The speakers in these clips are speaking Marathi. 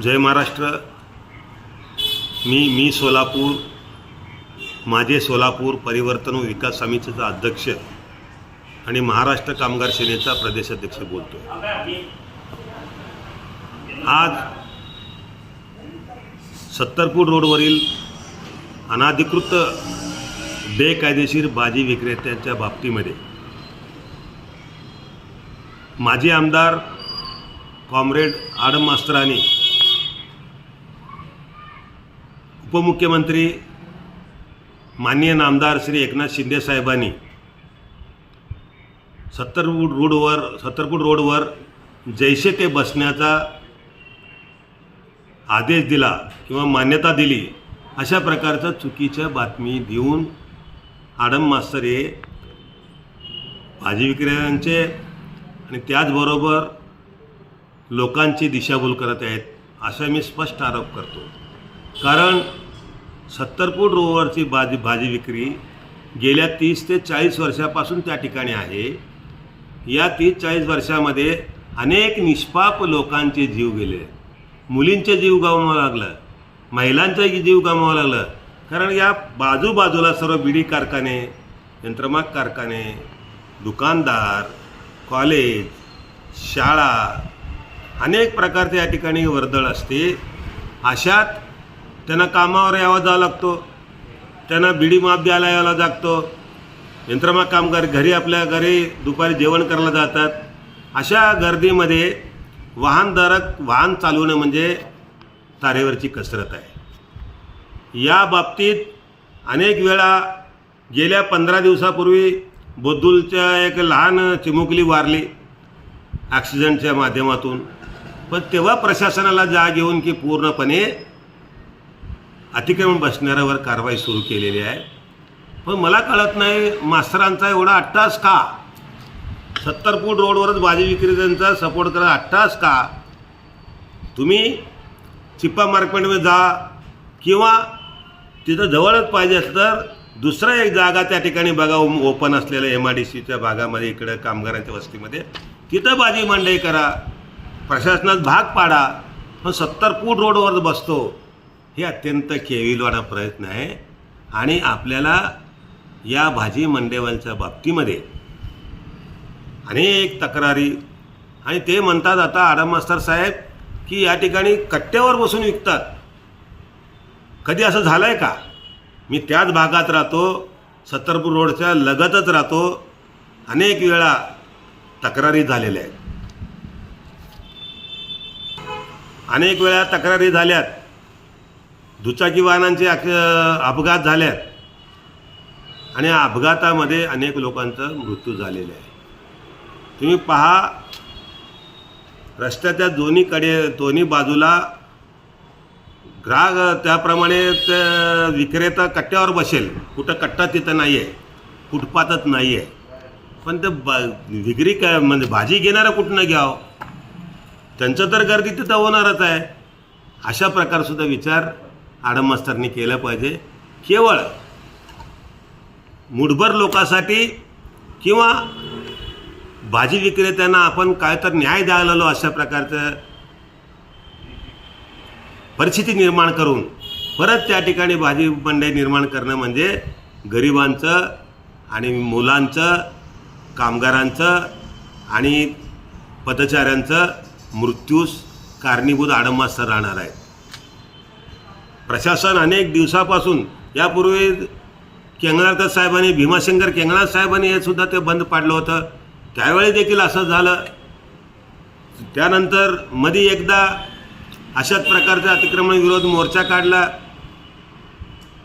जय महाराष्ट्र. मी मी सोलापूर माझे सोलापूर परिवर्तन व विकास समितीचा अध्यक्ष आणि महाराष्ट्र कामगार सेनेचा प्रदेशाध्यक्ष बोलतो आज सत्तरपूर रोडवरील अनाधिकृत बेकायदेशीर भाजी विक्रेत्यांच्या बाबतीमध्ये माजी आमदार कॉम्रेड आडम मास्तरांनी उपमुख्यमंत्री माननीय नामदार श्री एकनाथ शिंदे साहेबांनी सत्तरपूर रोडवर सत्तरपूर रोडवर जैसे ते बसण्याचा आदेश दिला किंवा मान्यता दिली अशा प्रकारचं चुकीच्या बातमी देऊन आडम मास्तर हे भाजी विक्रेत्यांचे आणि त्याचबरोबर लोकांची दिशाभूल करत आहेत असा मी स्पष्ट आरोप करतो. कारण सत्तरपूट रोवरची भाजी भाजी विक्री गेल्या तीस ते चाळीस वर्षापासून त्या ठिकाणी आहे. या तीस चाळीस वर्षामध्ये अनेक निष्पाप लोकांचे जीव गेले. मुलींचे जीव गमवावं लागलं. महिलांचंही जीव गमवावं लागलं. कारण या बाजूबाजूला सर्व बिडी कारखाने यंत्रमाग कारखाने दुकानदार कॉलेज शाळा अनेक प्रकारचे या ठिकाणी वर्दळ असते. अशात त्यांना कामावर यावा जावं लागतो. त्यांना बिडी माप द्यायला यावं लागतो. यंत्रमाग कामगार घरी आपल्या घरी दुपारी जेवण करायला जातात. अशा गर्दीमध्ये वाहनधारक वाहन चालवणं म्हणजे तारेवरची कसरत आहे. या बाबतीत अनेक वेळा गेल्या पंधरा दिवसापूर्वी बोद्दूलच्या एक लहान चिमुकली वारली ॲक्सिडेंटच्या माध्यमातून. पण तेव्हा प्रशासनाला जाग येऊन की पूर्णपणे अतिक्रमण बसणाऱ्यावर कारवाई सुरू केलेली आहे. पण मला कळत नाही मास्तरांचा एवढा अट्टास का? सत्तर फूट रोडवरच भाजी विक्रेत्यांचा सपोर्ट करा अट्टास का? तुम्ही चिप्पा मार्केटमध्ये जा किंवा तिथं जवळच पाहिजे असलं तर दुसरा एक जागा त्या ठिकाणी बघा ओपन असलेल्या एम आय डी सीच्या भागामध्ये इकडं कामगारांच्या वस्तीमध्ये. तिथं भाजी मंडई करा प्रशासनात भाग पाडा. पण सत्तर फूट रोडवर बसतो. हे अत्यंत केविलवाडा प्रयत्न आहे. आणि आपल्याला या भाजी मंडेवालच्या बाबतीमध्ये अनेक तक्रारी आणि ते म्हणतात आता आडम मास्तर साहेब की या ठिकाणी कट्ट्यावर बसून विकतात. कधी असं झालं आहे का? मी त्याच भागात राहतो सत्तरपूर रोडच्या लगतच राहतो. अनेक वेळा तक्रारी झालेल्या आहेत. अनेक वेळा तक्रारी झाल्यात. दुचाकी वाहनांचे अक्ष अपघात झाल्यात आणि या अपघातामध्ये अनेक लोकांचा मृत्यू झालेला आहे. तुम्ही पहा रस्त्याच्या दोन्हीकडे दोन्ही बाजूला ग्राहक त्याप्रमाणे त्या विक्रेता कट्ट्यावर बसेल. कुठं कट्टा तिथं नाही आहे फुटपाथच नाही आहे पण ते ब विक्री काय म्हणजे भाजी घेणारं कुठनं घ्यावं? त्यांचं तर गर्दी तिथं होणारच आहे. अशा प्रकारसुद्धा विचार आडम मास्तरनी केलं पाहिजे. केवळ मुठभर लोकांसाठी किंवा भाजी विक्रेत्यांना आपण काय तर न्याय द्यायला अशा प्रकारचं परिस्थिती निर्माण करून परत त्या ठिकाणी भाजी मंडई निर्माण करणं म्हणजे गरिबांचं आणि मुलांचं कामगारांचं आणि पदचाऱ्यांचं मृत्यूस कारणीभूत आडमास्तर राहणार आहे. प्रशासन अनेक दिवसापासून यापूर्वी केंगणारकर साहेबांनी भीमाशंकर केंगणाथ साहेबांनी हे सुद्धा ते बंद पाडलं होतं. त्यावेळी देखील असं झालं. त्यानंतरमध्ये एकदा अशाच प्रकारचा अतिक्रमण विरोध मोर्चा काढला.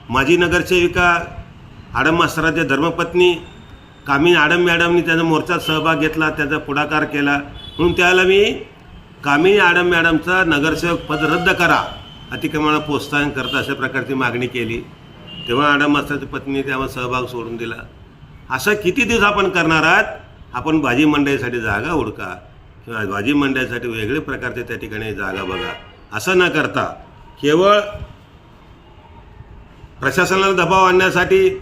माजी नगरसेविका आडम मास्तराच्या धर्मपत्नी कामिनी आडम मॅडमनी त्याचा मोर्चात सहभाग घेतला त्याचा पुढाकार केला. म्हणून त्याला मी कामिनी आडम मॅडमचा नगरसेवक पद रद्द करा. अतिक्रमणाला प्रोत्साहन करता अशा प्रकारची मागणी केली. तेव्हा आडम मास्तराच्या पत्नीने त्यामध्ये सहभाग सोडून दिला. असं किती दिवस आपण करणार आहात? आपण भाजी मंडईसाठी जागा हुडका किंवा भाजी मंडईसाठी वेगळे प्रकारचे त्या ठिकाणी जागा बघा. असं न करता केवळ प्रशासनाला दबाव आणण्यासाठी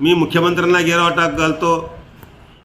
मी मुख्यमंत्र्यांना गिरावटा घालतो.